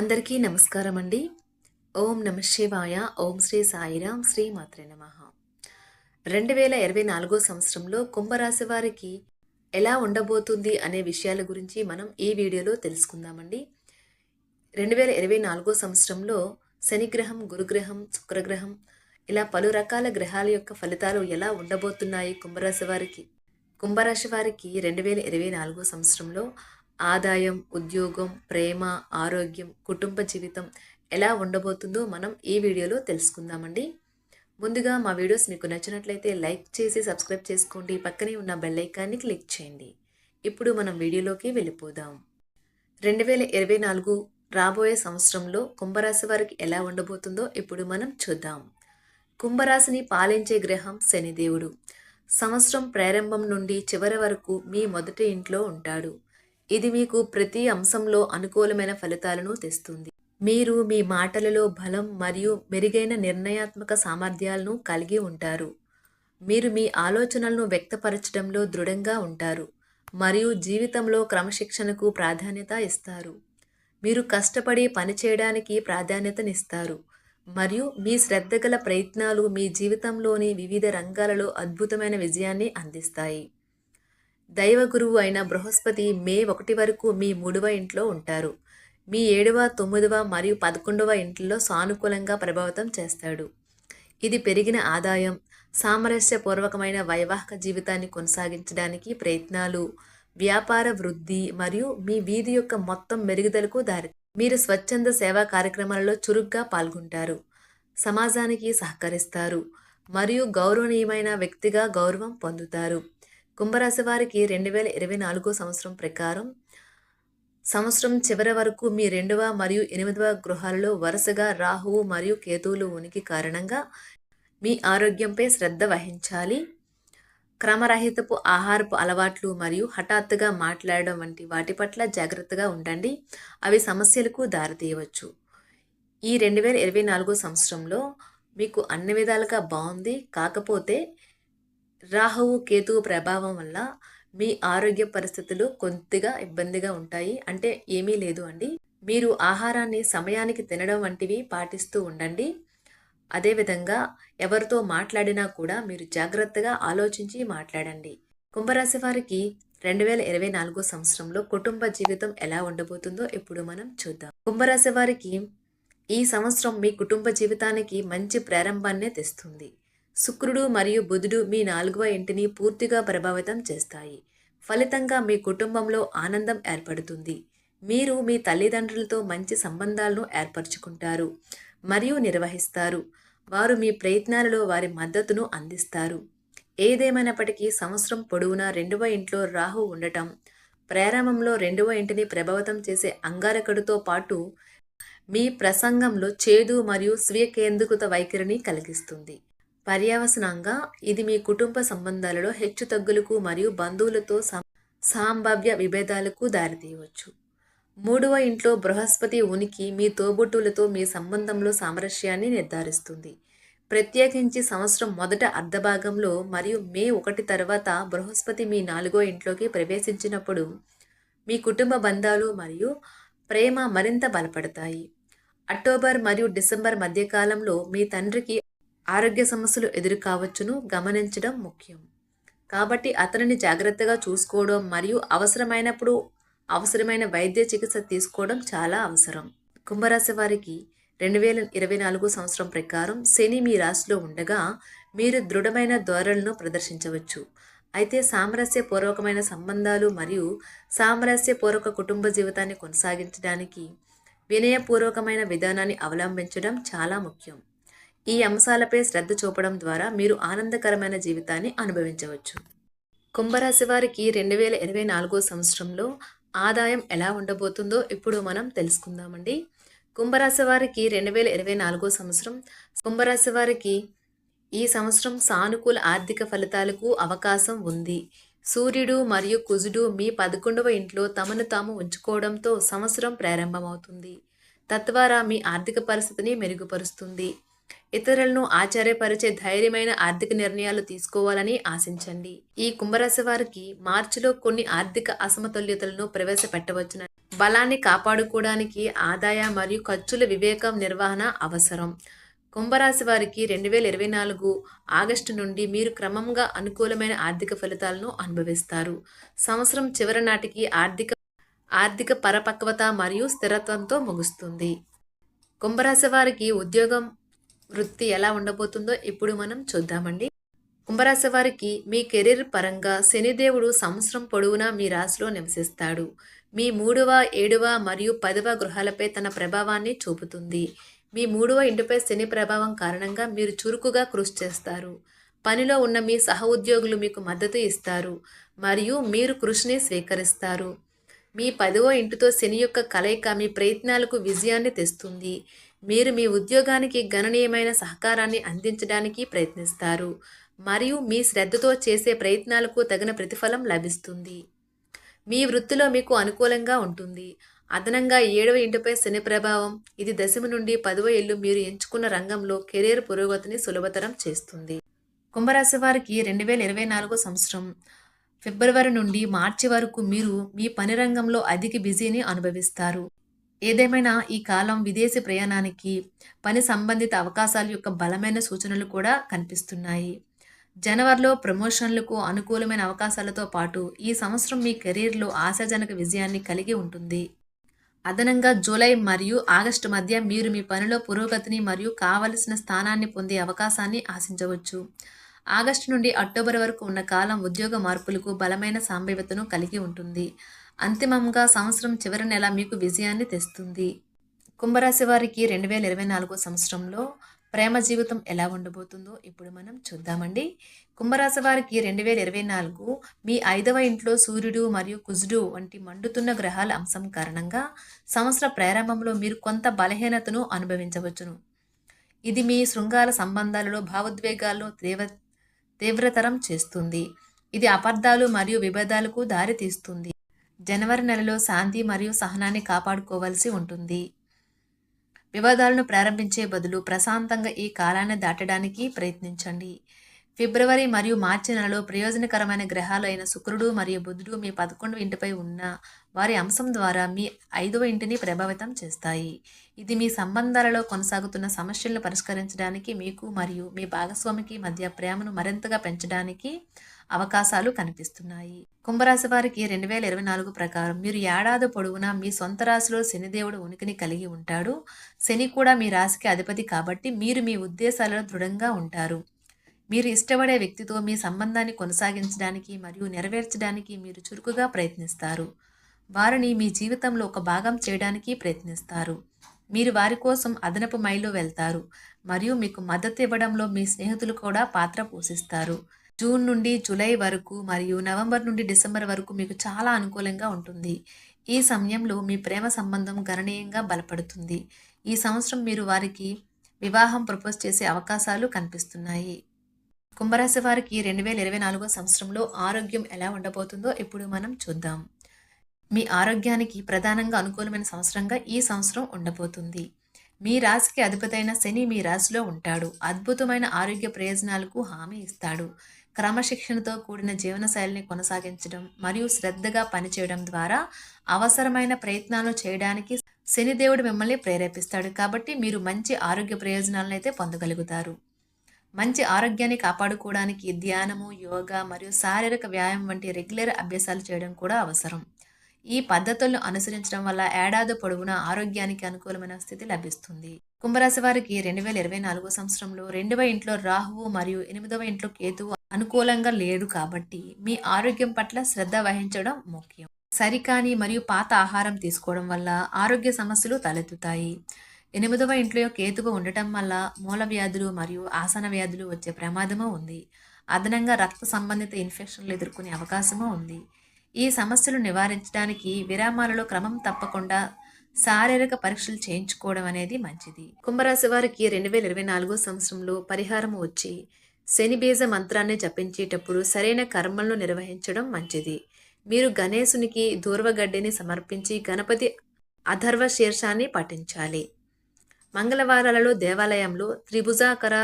అందరికీ నమస్కారం అండి ఓం నమ శివాయ ఓం శ్రీ సాయిరాం శ్రీ మాత్రే నమ. రెండు వేల ఇరవై నాలుగో సంవత్సరంలో కుంభరాశి వారికి ఎలా ఉండబోతుంది అనే విషయాల గురించి మనం ఈ వీడియోలో తెలుసుకుందామండి. రెండు వేల ఇరవై నాలుగో సంవత్సరంలో శనిగ్రహం గురుగ్రహం శుక్రగ్రహం ఇలా పలు రకాల గ్రహాల యొక్క ఫలితాలు ఎలా ఉండబోతున్నాయి కుంభరాశి వారికి? కుంభరాశి వారికి రెండు వేల ఇరవై నాలుగో సంవత్సరంలో ఆదాయం ఉద్యోగం ప్రేమ ఆరోగ్యం కుటుంబ జీవితం ఎలా ఉండబోతుందో మనం ఈ వీడియోలో తెలుసుకుందామండి. ముందుగా మా వీడియోస్ మీకు నచ్చినట్లయితే లైక్ చేసి సబ్స్క్రైబ్ చేసుకోండి. పక్కనే ఉన్న బెల్ ఐకాన్ని క్లిక్ చేయండి. ఇప్పుడు మనం వీడియోలోకి వెళ్ళిపోదాం. రెండు వేల ఇరవై నాలుగు రాబోయే సంవత్సరంలో కుంభరాశి వారికి ఎలా ఉండబోతుందో ఇప్పుడు మనం చూద్దాం. కుంభరాశిని పాలించే గ్రహం శనిదేవుడు. సంవత్సరం ప్రారంభం నుండి చివరి వరకు మీ మొదటి ఇంట్లో ఉంటాడు. ఇది మీకు ప్రతి అంశంలో అనుకూలమైన ఫలితాలను తెస్తుంది. మీరు మీ మాటలలో బలం మరియు మెరుగైన నిర్ణయాత్మక సామర్థ్యాలను కలిగి ఉంటారు. మీరు మీ ఆలోచనలను వ్యక్తపరచడంలో దృఢంగా ఉంటారు మరియు జీవితంలో క్రమశిక్షణకు ప్రాధాన్యత ఇస్తారు. మీరు కష్టపడి పనిచేయడానికి ప్రాధాన్యతనిస్తారు మరియు మీ శ్రద్ధగల ప్రయత్నాలు మీ జీవితంలోని వివిధ రంగాలలో అద్భుతమైన విజయాన్ని అందిస్తాయి. దైవ గురువు అయిన బృహస్పతి మే ఒకటి వరకు మీ మూడవ ఇంట్లో ఉంటారు. మీ ఏడవ తొమ్మిదవ మరియు పదకొండవ ఇంట్లో సానుకూలంగా ప్రభావితం చేస్తాడు. ఇది పెరిగిన ఆదాయం సామరస్యపూర్వకమైన వైవాహిక జీవితాన్ని కొనసాగించడానికి ప్రయత్నాలు వ్యాపార వృద్ధి మరియు మీ వీధి యొక్క మొత్తం మెరుగుదలకు దారి మీరు స్వచ్ఛంద సేవా కార్యక్రమాలలో చురుగ్గా పాల్గొంటారు. సమాజానికి సహకరిస్తారు మరియు గౌరవనీయమైన వ్యక్తిగా గౌరవం పొందుతారు. కుంభరాశి వారికి రెండు వేల ఇరవై నాలుగో సంవత్సరం ప్రకారం సంవత్సరం చివరి వరకు మీ రెండవ మరియు ఎనిమిదవ గృహాలలో వరుసగా రాహువు మరియు కేతువులు ఉనికి కారణంగా మీ ఆరోగ్యంపై శ్రద్ధ వహించాలి. క్రమరహితపు ఆహారపు అలవాట్లు మరియు హఠాత్తుగా మాట్లాడడం వంటి వాటి పట్ల జాగ్రత్తగా ఉండండి. అవి సమస్యలకు దారితీయవచ్చు. ఈ రెండు వేల ఇరవై నాలుగో సంవత్సరంలో మీకు అన్ని విధాలుగా బాగుంది. కాకపోతే రాహువు కేతువు ప్రభావం వల్ల మీ ఆరోగ్య పరిస్థితులు కొద్దిగా ఇబ్బందిగా ఉంటాయి. అంటే ఏమీ లేదు అండి. మీరు ఆహారాన్ని సమయానికి తినడం వంటివి పాటిస్తూ ఉండండి. అదేవిధంగా ఎవరితో మాట్లాడినా కూడా మీరు జాగ్రత్తగా ఆలోచించి మాట్లాడండి. కుంభరాశి వారికి రెండు వేల ఇరవై నాలుగో సంవత్సరంలో కుటుంబ జీవితం ఎలా ఉండబోతుందో ఇప్పుడు మనం చూద్దాం. కుంభరాశి వారికి ఈ సంవత్సరం మీ కుటుంబ జీవితానికి మంచి ప్రారంభాన్నే తెస్తుంది. శుక్రుడు మరియు బుధుడు మీ నాలుగవ ఇంటిని పూర్తిగా ప్రభావితం చేస్తాయి. ఫలితంగా మీ కుటుంబంలో ఆనందం ఏర్పడుతుంది. మీరు మీ తల్లిదండ్రులతో మంచి సంబంధాలను ఏర్పరచుకుంటారు మరియు నిర్వహిస్తారు. వారు మీ ప్రయత్నాలలో వారి మద్దతును అందిస్తారు. ఏదేమైనప్పటికీ సంవత్సరం పొడవునా రెండవ ఇంట్లో రాహు ఉండటం ప్రారంభంలో రెండవ ఇంటిని ప్రభావితం చేసే అంగారకుడితో పాటు మీ ప్రసంగంలో చేదు మరియు స్వీయ కేంద్రీకృత వైఖరిని కలిగిస్తుంది. పర్యవసనంగా ఇది మీ కుటుంబ సంబంధాలలో హెచ్చుతగ్గులకు మరియు బంధువులతో సాంభావ్య విభేదాలకు దారితీయవచ్చు. మూడవ ఇంట్లో బృహస్పతి ఉనికి మీ తోబుట్టులతో మీ సంబంధంలో సామరస్యాన్ని నిర్ధారిస్తుంది. ప్రత్యేకించి సంవత్సరం మొదట అర్ధభాగంలో మరియు మే ఒకటి తర్వాత బృహస్పతి మీ నాలుగో ఇంట్లోకి ప్రవేశించినప్పుడు మీ కుటుంబ బంధాలు మరియు ప్రేమ మరింత బలపడతాయి. అక్టోబర్ మరియు డిసెంబర్ మధ్యకాలంలో మీ తండ్రికి ఆరోగ్య సమస్యలు ఎదురు కావచ్చును గమనించడం ముఖ్యం. కాబట్టి అతనిని జాగ్రత్తగా చూసుకోవడం మరియు అవసరమైనప్పుడు అవసరమైన వైద్య చికిత్స తీసుకోవడం చాలా అవసరం. కుంభరాశి వారికి రెండు వేల ఇరవై నాలుగు సంవత్సరం ప్రకారం శని మీ రాశిలో ఉండగా మీరు దృఢమైన ధోరణులను ప్రదర్శించవచ్చు. అయితే సామరస్యపూర్వకమైన సంబంధాలు మరియు సామరస్యపూర్వక కుటుంబ జీవితాన్ని కొనసాగించడానికి వినయపూర్వకమైన విధానాన్ని అవలంబించడం చాలా ముఖ్యం. ఈ అంశాలపై శ్రద్ధ చూపడం ద్వారా మీరు ఆనందకరమైన జీవితాన్ని అనుభవించవచ్చు. కుంభరాశి వారికి రెండు వేల ఇరవై నాలుగో సంవత్సరంలో ఆదాయం ఎలా ఉండబోతుందో ఇప్పుడు మనం తెలుసుకుందామండి. కుంభరాశి వారికి రెండు వేల ఇరవై నాలుగో సంవత్సరం కుంభరాశి వారికి ఈ సంవత్సరం సానుకూల ఆర్థిక ఫలితాలకు అవకాశం ఉంది. సూర్యుడు మరియు కుజుడు మీ పదకొండవ ఇంట్లో తమను తాము ఉంచుకోవడంతో సంవత్సరం ప్రారంభమవుతుంది. తద్వారా మీ ఆర్థిక పరిస్థితిని మెరుగుపరుస్తుంది. ఇతరులను ఆశ్చర్యపరిచే ధైర్యమైన ఆర్థిక నిర్ణయాలు తీసుకోవాలని ఆశించండి. ఈ కుంభరాశి వారికి మార్చిలో కొన్ని ఆర్థిక అసమతుల్యతలను ప్రవేశపెట్టవచ్చున. బలాన్ని కాపాడుకోవడానికి ఆదాయ మరియు ఖర్చుల వివేకం నిర్వహణ అవసరం. కుంభరాశి వారికి రెండు వేల ఇరవై నాలుగు ఆగస్టు నుండి మీరు క్రమంగా అనుకూలమైన ఆర్థిక ఫలితాలను అనుభవిస్తారు. సంవత్సరం చివరి నాటికి ఆర్థిక ఆర్థిక పరపక్వత మరియు స్థిరత్వంతో ముగుస్తుంది. కుంభరాశి వారికి ఉద్యోగం వృత్తి ఎలా ఉండబోతుందో ఇప్పుడు మనం చూద్దామండి. కుంభరాశి వారికి మీ కెరీర్ పరంగా శనిదేవుడు సంవత్సరం పొడవునా మీ రాశిలో నివసిస్తాడు. మీ మూడవ ఏడవ మరియు పదవ గృహాలపై తన ప్రభావాన్ని చూపుతుంది. మీ మూడవ ఇంటిపై శని ప్రభావం కారణంగా మీరు చురుకుగా కృషి చేస్తారు. పనిలో ఉన్న మీ సహ ఉద్యోగులు మీకు మద్దతు ఇస్తారు మరియు మీరు కృషిని స్వీకరిస్తారు. మీ పదవ ఇంటితో శని యొక్క కలయిక మీ ప్రయత్నాలకు విజయాన్ని తెస్తుంది. మీరు మీ ఉద్యోగానికి గణనీయమైన సహకారాన్ని అందించడానికి ప్రయత్నిస్తారు. మరియు మీ శ్రద్ధతో చేసే ప్రయత్నాలకు తగిన ప్రతిఫలం లభిస్తుంది. మీ వృత్తిలో మీకు అనుకూలంగా ఉంటుంది. అదనంగా ఏడవ ఇంటిపై శని ప్రభావం ఇది దశమి నుండి పదవ ఇల్లు మీరు ఎంచుకున్న రంగంలో కెరీర్ పురోగతిని సులభతరం చేస్తుంది. కుంభరాశి వారికి రెండు వేల ఇరవై నాలుగో సంవత్సరం. ఫిబ్రవరి నుండి మార్చి వరకు మీరు మీ పని రంగంలో అధిక బిజీని అనుభవిస్తారు. ఏదేమైనా ఈ కాలం విదేశీ ప్రయాణానికి పని సంబంధిత అవకాశాల యొక్క బలమైన సూచనలు కూడా కనిపిస్తున్నాయి. జనవరిలో ప్రమోషన్లకు అనుకూలమైన అవకాశాలతో పాటు ఈ సంవత్సరం మీ కెరీర్లో ఆశాజనక విజయాన్ని కలిగి ఉంటుంది. అదనంగా జూలై మరియు ఆగస్టు మధ్య మీరు మీ పనిలో పురోగతిని మరియు కావలసిన స్థానాన్ని పొందే అవకాశాన్ని ఆశించవచ్చు. ఆగస్టు నుండి అక్టోబర్ వరకు ఉన్న కాలం ఉద్యోగ మార్పులకు బలమైన సాంభవ్యతను కలిగి ఉంటుంది. అంతిమంగా సంవత్సరం చివరి నెల మీకు విజయాన్ని తెస్తుంది. కుంభరాశి వారికి రెండు వేల ఇరవై నాలుగో సంవత్సరంలో ప్రేమ జీవితం ఎలా ఉండబోతుందో ఇప్పుడు మనం చూద్దామండి. కుంభరాశి వారికి రెండు వేల ఇరవై నాలుగు మీ ఐదవ ఇంట్లో సూర్యుడు మరియు కుజుడు వంటి మండుతున్న గ్రహాల అంశం కారణంగా సంవత్సర ప్రారంభంలో మీరు కొంత బలహీనతను అనుభవించవచ్చును. ఇది మీ శృంగార సంబంధాలలో భావోద్వేగాల్లో తీవ్ర తీవ్రతరం చేస్తుంది. ఇది అపార్థాలు మరియు విభేదాలకు దారితీస్తుంది. జనవరి నెలలో శాంతి మరియు సహనాన్ని కాపాడుకోవాల్సి ఉంటుంది. వివాదాలను ప్రారంభించే బదులు ప్రశాంతంగా ఈ కాలాన్ని దాటడానికి ప్రయత్నించండి. ఫిబ్రవరి మరియు మార్చి నెలలో ప్రయోజనకరమైన గ్రహాలు అయిన శుక్రుడు మరియు బుధుడు మీ పదకొండు ఇంటిపై ఉన్న వారి అంశం ద్వారా మీ ఐదవ ఇంటిని ప్రభావితం చేస్తాయి. ఇది మీ సంబంధాలలో కొనసాగుతున్న సమస్యలను పరిష్కరించడానికి మీకు మరియు మీ భాగస్వామికి మధ్య ప్రేమను మరింతగా పెంచడానికి అవకాశాలు కనిపిస్తున్నాయి. కుంభరాశి వారికి రెండు వేల ఇరవై నాలుగు ప్రకారం మీరు ఏడాది పొడవునా మీ సొంత రాశిలో శనిదేవుడు ఉనికిని కలిగి ఉంటాడు. శని కూడా మీ రాశికి అధిపతి కాబట్టి మీరు మీ ఉద్దేశాలలో దృఢంగా ఉంటారు. మీరు ఇష్టపడే వ్యక్తితో మీ సంబంధాన్ని కొనసాగించడానికి మరియు నెరవేర్చడానికి మీరు చురుకుగా ప్రయత్నిస్తారు. వారిని మీ జీవితంలో ఒక భాగం చేయడానికి ప్రయత్నిస్తారు. మీరు వారి కోసం అదనపు మైలు వెళ్తారు మరియు మీకు మద్దతు ఇవ్వడంలో మీ స్నేహితులు కూడా పాత్ర పోషిస్తారు. జూన్ నుండి జూలై వరకు మరియు నవంబర్ నుండి డిసెంబర్ వరకు మీకు చాలా అనుకూలంగా ఉంటుంది. ఈ సమయంలో మీ ప్రేమ సంబంధం గణనీయంగా బలపడుతుంది. ఈ సంవత్సరం మీరు వారికి వివాహం ప్రపోజ్ చేసే అవకాశాలు కనిపిస్తున్నాయి. కుంభరాశి వారికి రెండు వేల ఇరవై నాలుగో సంవత్సరంలో ఆరోగ్యం ఎలా ఉండబోతుందో ఇప్పుడు మనం చూద్దాం. మీ ఆరోగ్యానికి ప్రధానంగా అనుకూలమైన సంవత్సరంగా ఈ సంవత్సరం ఉండబోతుంది. మీ రాశికి అధిపతైన శని మీ రాశిలో ఉంటాడు. అద్భుతమైన ఆరోగ్య ప్రయోజనాలకు హామీ ఇస్తాడు. క్రమశిక్షణతో కూడిన జీవనశైలిని కొనసాగించడం మరియు శ్రద్ధగా పనిచేయడం ద్వారా అవసరమైన ప్రయత్నాలు చేయడానికి శనిదేవుడు మిమ్మల్ని ప్రేరేపిస్తాడు కాబట్టి మీరు మంచి ఆరోగ్య ప్రయోజనాలను అయితే పొందగలుగుతారు. మంచి ఆరోగ్యాన్ని కాపాడుకోవడానికి ధ్యానము యోగా మరియు శారీరక వ్యాయామం వంటి రెగ్యులర్ అభ్యాసాలు చేయడం కూడా అవసరం. ఈ పద్ధతులను అనుసరించడం వల్ల ఏడాది పొడవునా ఆరోగ్యానికి అనుకూలమైన స్థితి లభిస్తుంది. కుంభరాశి వారికి రెండు వేల ఇరవై నాలుగో సంవత్సరంలో రెండవ ఇంట్లో రాహువు మరియు ఎనిమిదవ ఇంట్లో కేతువు అనుకూలంగా లేడు కాబట్టి మీ ఆరోగ్యం పట్ల శ్రద్ధ వహించడం ముఖ్యం. సరికాని మరియు పాత ఆహారం తీసుకోవడం వల్ల ఆరోగ్య సమస్యలు తలెత్తుతాయి. ఎనిమిదవ ఇంట్లో కేతువు ఉండటం వల్ల మూల వ్యాధులు మరియు ఆసన వ్యాధులు వచ్చే ప్రమాదము ఉంది. అదనంగా రక్త సంబంధిత ఇన్ఫెక్షన్లు ఎదుర్కొనే అవకాశము ఉంది. ఈ సమస్యలు నివారించడానికి విరామాలలో క్రమం తప్పకుండా శారీరక పరీక్షలు చేయించుకోవడం అనేది మంచిది. కుంభరాశి వారికి రెండు వేల ఇరవై నాలుగో సంవత్సరంలో పరిహారం వచ్చి శని బీజ మంత్రాన్ని జపించేటప్పుడు సరైన కర్మలను నిర్వహించడం మంచిది. మీరు గణేశునికి దూర్వగడ్డిని సమర్పించి గణపతి అధర్వ శీర్షాన్ని పఠించాలి. మంగళవారాలలో దేవాలయంలో త్రిభుజాకర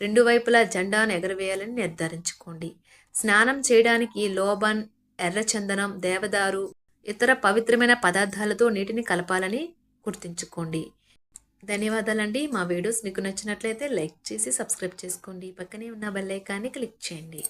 రెండు వైపులా జెండాను ఎగరవేయాలని నిర్ధారించుకోండి. స్నానం చేయడానికి లోబన్ ఎర్రచందనం దేవదారు ఇతర పవిత్రమైన పదార్థాలతో నీటిని కలపాలని గుర్తుంచుకోండి. ధన్యవాదాలండి. మా వీడియోస్ మీకు నచ్చినట్లయితే లైక్ చేసి సబ్స్క్రైబ్ చేసుకోండి. పక్కనే ఉన్న బెల్లైకాన్ని క్లిక్ చేయండి.